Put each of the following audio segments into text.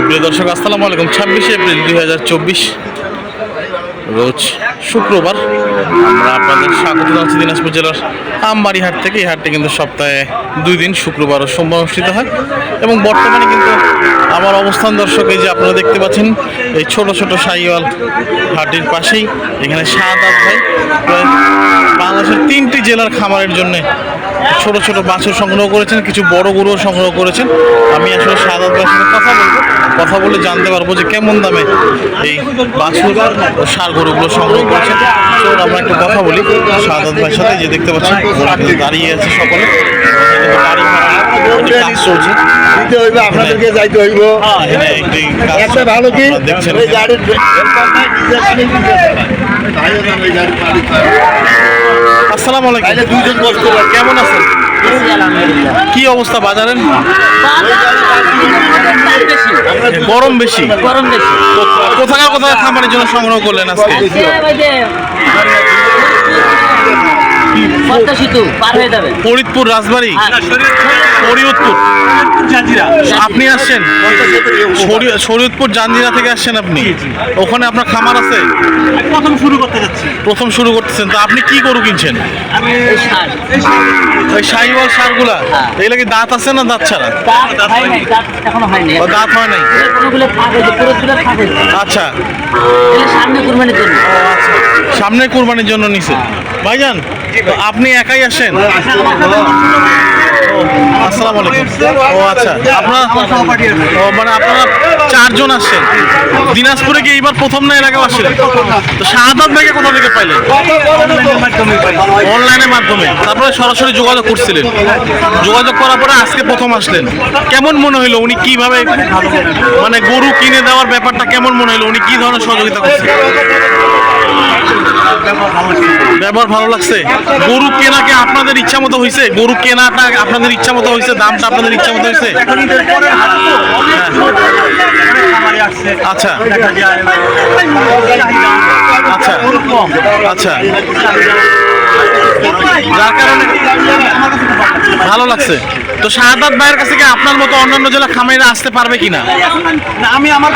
সুপ্রিয় দর্শক, আসসালামু আলাইকুম। ছাব্বিশে এপ্রিল দুই হাজার চব্বিশ, রোজ শুক্রবার আমরা আপনাদের স্বাগত জানাচ্ছি দিনাজপুর জেলার আমবাড়ি হাট থেকে। এই হাটটি কিন্তু সপ্তাহে দুই দিন, শুক্রবার ও সোমবার অনুষ্ঠিত হয়। এবং বর্তমানে কিন্তু আমার অবস্থান দর্শক, এই যে আপনারা দেখতে পাচ্ছেন, এই ছোট ছোট সাইওয়াল হাটির পাশেই এখানে শাহাদাত ভাই বাংলাদেশের তিনটি জেলার খামারের জন্য ছোট ছোট বাছুর সংগ্রহ করেছেন, কিছু বড় গরুও সংগ্রহ করেছেন। আমি আসলে সাদাত ভাইয়ের সাথে কথা কথা বলে জানতে পারব যে কেমন দামে এই বাছুর সার গরুগুলো সংগ্রহ চলুন আমরা একটু কথা বলি। সাদাত ভাইয়ের সাথে যে দেখতে পাচ্ছেন ওরা কিন্তু দাঁড়িয়ে আছে সকলে। গাড়ি ভাড়া একটি কাজ চলছে দিতে হইবে আপনাদেরকে যাইতে হইব। এখানে একটা ভালো কি? আপনারা গাড়ির আসসালামু আলাইকুম। দুইজন কেমন আছেন? কি অবস্থা বাজারের? গরম বেশি। গরম বেশি। কোথায় কোথাকার খামারের জন্য সংগ্রহ করলেন আজকে? পদ্মা সেতু পার হয়ে যাবে। ফরিদপুর রাজবাড়ি শরীয়তপুর আপনি আসছেন? শরী- শরীয়তপুর জাঞ্জিরা থেকে আসছেন আপনি? ওখানে আপনার খামার আছে? প্রথম শুরু করতে যাচ্ছি। প্রথম শুরু করতেছেন তো আপনি কি গরু কিনছেন? ওই শাহিওয়াল সারগুলা এগুলা কি দাঁত আছে না দাঁত ছাড়া? দাঁত হয় নাই হয় আচ্ছা। সামনে কুরবানির জন্য। ও আচ্ছা। সামনে কুরবানির নিছে। ভাইজান তো আপনি একাই আসেন? আসসালামু আলাইকুম। ও আচ্ছা। আপনার ও মানে আপনারা চারজন আসছেন দিনাজপুরে গিয়ে এইবার প্রথম না, এর আগেও আসছিলেন তো শাহাদাত ভাইকে কোথা থেকে পাইলেন? অনলাইনের মাধ্যমে। তারপরে সরাসরি যোগাযোগ করছিলেন। যোগাযোগ করার পরে আজকে প্রথম আসলেন। কেমন মনে হলো উনি কীভাবে মানে গরু কিনে দেওয়ার ব্যাপারটা কেমন মনে হলো উনি কি ধরনের সহযোগিতা করছেন? ব্যবহার ভালো লাগছে? গরু কেনাকে আপনাদের ইচ্ছা মতো হয়েছে গরু কেনাটা আপনাদের ইচ্ছা মতো হয়েছে দামটা আপনাদের ইচ্ছা মতো হয়েছে আচ্ছা। আচ্ছা। আচ্ছা। যার কারণে ভালো লাগছে। তো শাহাদাত ভাইয়ের কাছে কি আপনার মতো অন্যান্য জেলা খামাইরা আসতে পারবে কিনা? আমি আমার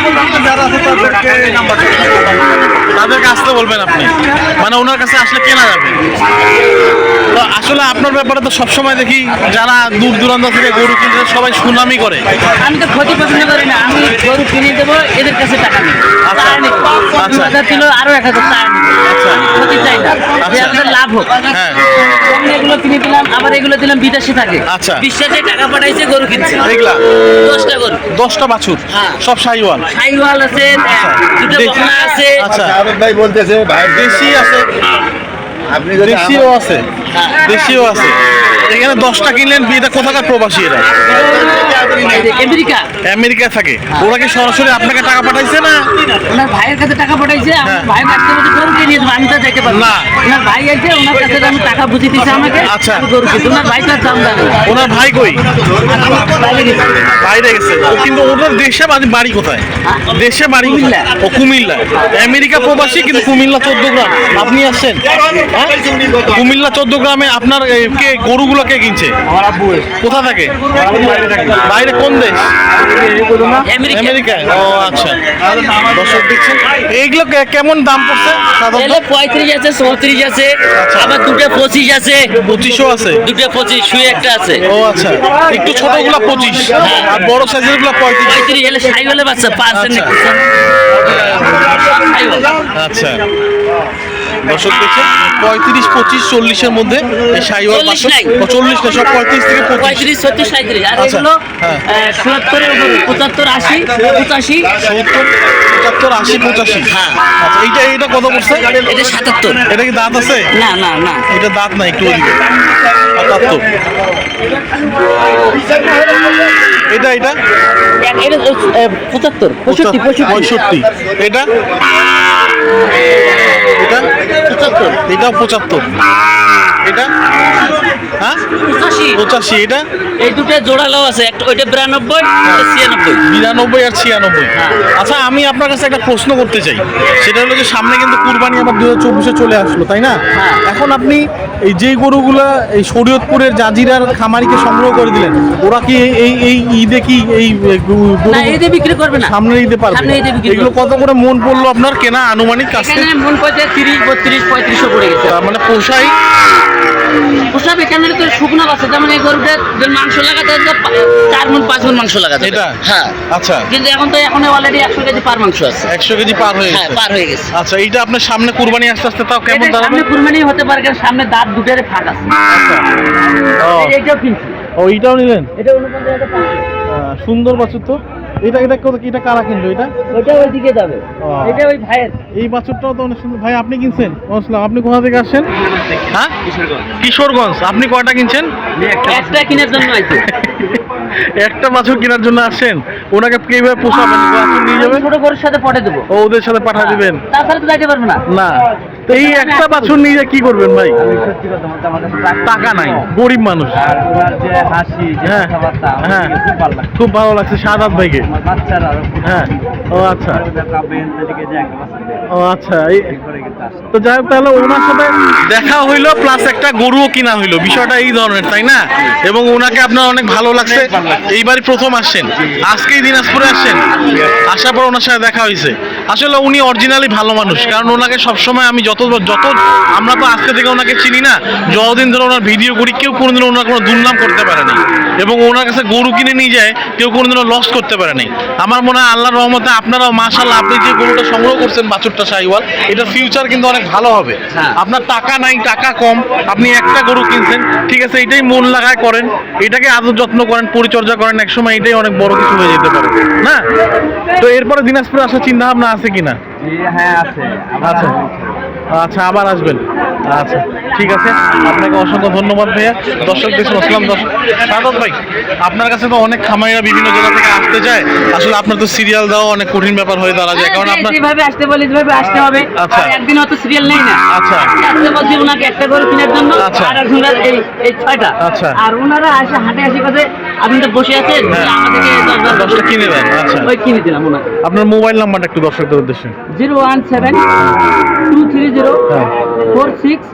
তাদেরকে আসতে বলবেন আপনি। মানে ওনার কাছে আসলে কেনা যাবে। তো আসলে আপনার ব্যাপারে তো সবসময় দেখি যারা দূর দূরান্ত থেকে গরু কিনতে সবাই সুনামি করে। আমি তো ক্ষতি পছন্দ করি না আমি গরু দেবো এদের কাছে টাকা নেই। আচ্ছা। আচ্ছা। দু হাজার ছিল আরও এক হাজার টাকা আচ্ছা। ক্ষতি চাই না। আমাদের লাভ হোক। হ্যাঁ। এগুলো কিনে দিলাম আবার এগুলো দিলাম বিদেশে থাকে। আচ্ছা। বিশ্বাসে টাকা পাঠাইছে গরু কিনছে। এগুলা দশটা গরু। দশটা বাছুর। হ্যাঁ। সব সাইওয়াল। আছে দুটো বকনা আছে। আচ্ছা। ভাই বলতেছে ভাই দেশি আছে। আপনি দেশিও আছে। হ্যাঁ। দেশিও আছে। এখানে দশটা কিনলেন এটা কোথাকার প্রবাসী এরা আমেরিকা থাকে। ওরা কি সরাসরি আপনাকে টাকা পাঠাইছে না? ওনার ভাইয়ের কাছে টাকা পাঠাইছে হ্যাঁ। ভাই মাঝে মাঝে গরু কিনে আমি তো যেতে পারব না। ওনার ভাই আছে ওনার কাছে আমি টাকা বুঝিয়ে আমাকে। আচ্ছা। গরু ওনার ভাই তার দাম জানে ওনার ভাই কই? বাইরে গেছে। কিন্তু ওনার দেশে বাড়ি কোথায়? দেশে বাড়ি কুমিল্লা। ও কুমিল্লা। আমেরিকা প্রবাসী কিন্তু কুমিল্লা চোদ্দ গ্রাম। আপনি আসছেন? হ্যাঁ? কুমিল্লা চোদ্দ গ্রামে আপনার এ, কে গরুগুলো কে কিনছে? আমার আব্বু কোথা থাকে? বাইরে কোন দেশ? আমেরিকা। আমেরিকায়? ও আচ্ছা। দর্শক দেখছেন? এইগুলো কে- কেমন দাম পড়ছে? সাধারণত? পঁয়ত্রিশ আছে চৌত্রিশ আছে আবার দুটো পঁচিশ আছে। পঁচিশশো আছে? দুটো পঁচিশ শুয়ে একটা আছে। ও আচ্ছা। একটু ছোটগুলো পঁচিশ আর বড় সাইজেরগুলো পঁয়ত্রিশ পঁয়ত্রিশ এলে সাইওয়ালে বাচ্চা আচ্ছা। আচ্ছা। দর্শক দেখছেন পঁয়ত্রিশ পঁচিশ চল্লিশের মধ্যে সাইওয়াল চল্লিশ না সব পঁয়ত্রিশ থেকে পঁয়ত্রিশ ছত্রিশ সাঁত্রিশ আর আচ্ছা, এগুলো হ্যাঁ। উপরে পঁচাত্তর আশি পঁচাশি। সত্তর পঁচাত্তর আশি পঁচাশি। হ্যাঁ। আচ্ছা এইটা এইটা কত পড়ছে? এটা সাতাত্তর। এটা কি দাঁত আছে? না না না। এটা দাঁত নাই একটু সাতাত্তর। এটা এটা? এটা পঁচাত্তর পঁয়ষট্টি পঁয়ষট্টি। পঁয়ষট্টি। এটা? এটা? পঁচাত্তর। এটাও পঁচাত্তর। এটা? হ্যাঁ? পঁচাশি। পঁচাশি এটা? এই দুটো জোড়ালো আছে একটা ওইটা বিরানব্বই ছিয়ানব্বই। বিরানব্বই আর ছিয়ানব্বই। আচ্ছা আমি আপনার কাছে একটা প্রশ্ন করতে চাই। সেটা হলো যে সামনে কিন্তু কুরবানি আবার দু হাজার চব্বিশে চলে আসলো তাই না? এখন আপনি এই যেই গরুগুলা এই শরীয়তপুরের জাজিরার খামারিকে সংগ্রহ করে দিলেন ওরা কি এই- এই এই ঈদে কি এই গরু- ঈদে বিক্রি করবে না। সামনে ঈদে পারবে? এগুলো কত করে মন পড়ল আপনার কেনা আনুমানিক কাছে মন পড়ছে তিরিশ বত্রিশ পঁয়ত্রিশও পড়ে গেছে। মানে পোষাই এখানে তো শুকনো আছে যেমন এই গরুটা মাংস লাগাতে চার মন পাঁচ মন মাংস লাগাতে এটা? হ্যাঁ। আচ্ছা। কিন্তু এখন তো এখন অলরেডি একশো কেজি পার মাংস আছে। একশো কেজি পার হয়ে হ্যাঁ গেছে। পার হয়ে গেছে। আচ্ছা এইটা আপনার সামনে কুরবানি আস্তে আস্তে তাও কেমন দাঁড়াবে সামনে কুরবানি হতে পারে কারণ সামনে দাঁত দুটারে ফাঁক আছে। আচ্ছা। ও এইটাও কিনছি। ও এইটাও নিলেন? এটা হাজার সুন্দর বাছুর তো। এটা এটা কত এটা কারা কিনলো এটা? ওইদিকে যাবে। এটা ওই ভাইয়ের। এই বাছুরটাও তো অনেক সুন্দর। ভাই আপনি কিনছেন? আসসালাম আপনি কোথা থেকে আসছেন? হ্যাঁ? কিশোরগঞ্জ। আপনি কয়টা কিনছেন? একটা কিনার জন্য আইছে। একটা বাছুর কেনার জন্য আসছেন? ওনাকে কীভাবে পোষাবেন? বাছুর নিয়ে যাবেন? ছোট গরুর সাথে পটে দেবো। ও ওদের সাথে পাঠা দিবেন? তাছাড়া তো যাইতে পারব না। না। তো এই একটা বাছুর নিয়ে কি করবেন ভাই? টাকা নাই। গরিব মানুষ। হ্যাঁ হ্যাঁ। খুব ভালো লাগছে সাদাত ভাইকে। হ্যাঁ। ও আচ্ছা। ও আচ্ছা তো যাই হোক তাহলে ওনার সাথে দেখা হইল প্লাস একটা গরুও কিনা হইল। বিষয়টা এই ধরনের তাই না? এবং ওনাকে আপনার অনেক ভালো লাগছে। এইবারই প্রথম আসছেন। আজকেই দিনাজপুরে আসছেন। আসার পর ওনার সাথে দেখা হয়েছে আসলে উনি অরিজিনালি ভালো মানুষ। কারণ ওনাকে সবসময় আমি যত যত আমরা তো আজকে থেকে ওনাকে চিনি না যতদিন ধরে ওনার ভিডিও করি কেউ কোনোদিন ওনার কোনো দুর্নাম করতে পারেনি এবং ওনার কাছে গরু কিনে নিয়ে যায় কেউ কোনোদিনও লস করতে পারেনি আমার মনে হয় আল্লাহর রহমতে আপনারাও মাশাল্লাহ আপনি যে গরুটা সংগ্রহ করছেন বাছুরটা সাইওয়াল এটা ফিউচার কিন্তু অনেক ভালো হবে। হ্যাঁ। আপনার টাকা নাই টাকা কম আপনি একটা গরু কিনছেন ঠিক আছে এটাই মন লাগায় করেন এটাকে আদর যত্ন করেন পরিচর্যা করেন একসময় এটাই অনেক বড় কিছু হয়ে যেতে পারে না? তো এরপরে দিনাজপুরে আসার চিন্তা ভাবনা আছে কিনা? হ্যাঁ আছে। আচ্ছা আচ্ছা আবার আসবেন। আচ্ছা ঠিক আছে। আপনাকে অসংখ্য ধন্যবাদ ভাইয়া। দর্শক দেখুন আসলাম দর্শক। সাদত ভাই আপনার কাছে তো অনেক খামারিরা বিভিন্ন জায়গা থেকে আসতে চায় আসলে আপনার তো সিরিয়াল দেওয়া অনেক কঠিন ব্যাপার হয়ে দাঁড়া যায়। কারণ আপনার যেভাবে আসতে বলি যেভাবে আসতে হবে। আচ্ছা। একদিন অত সিরিয়াল নেই না। আচ্ছা। আসতে বলছি ওনাকে একটা করে কেনার জন্য আচ্ছা। আর একজনের এই এই ছয়টা। আচ্ছা। আর ওনারা আসে হাটে আসি কাছে আপনি তো বসে আছেন হ্যাঁ। আমাদেরকে দশ দশ দশটা কিনে দেন আচ্ছা। ওই কিনে দিলাম ওনাকে। আপনার মোবাইল নাম্বারটা একটু দর্শকদের উদ্দেশ্যে। Zero one seven two three zero. Four six.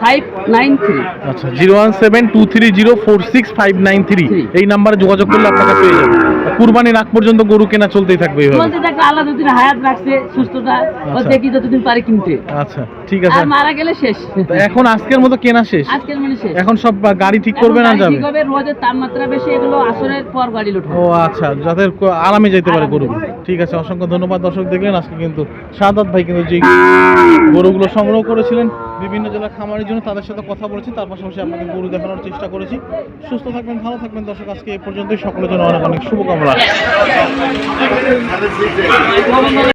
Five nine three আচ্ছা zero one seven two three zero four six five nine three এই নাম্বারে যোগাযোগ করলে পেয়ে যাবেন। কুরবানির আগ পর্যন্ত গরু কেনা চলতেই থাকবে এইভাবে। বলতে থাকলে আল্লাহ যতদিন হায়াত রাখছে সুস্থতা ও আচ্ছা। দেখি যতদিন পারে কিনতে। আচ্ছা ঠিক আছে। আর মারা গেলে শেষ। এখন আজকের মতো কেনা শেষ? আজকের মানে শেষ। এখন সব গাড়ি ঠিক করবে না যাবে? ঠিক হবে, রোদের তাপমাত্রা বেশি এগুলো আসরের পর গাড়ি লুটবে। ও আচ্ছা ক- আরামে যেতে পারে গরু। ঠিক আছে অসংখ্য ধন্যবাদ দর্শক দেখলেন। আজকে কিন্তু সাদাত ভাই কিন্তু যে গরুগুলো সংগ্রহ করেছিলেন বিভিন্ন জেলার খামারের জন্য তাদের সাথে কথা বলেছি, তার পাশাপাশি আপনাদের গরু দেখানোর চেষ্টা করেছি। সুস্থ থাকবেন, ভালো থাকবেন, দর্শক, আজকে এ পর্যন্তই। সকলের জন্য অনেক অনেক শুভকামনা।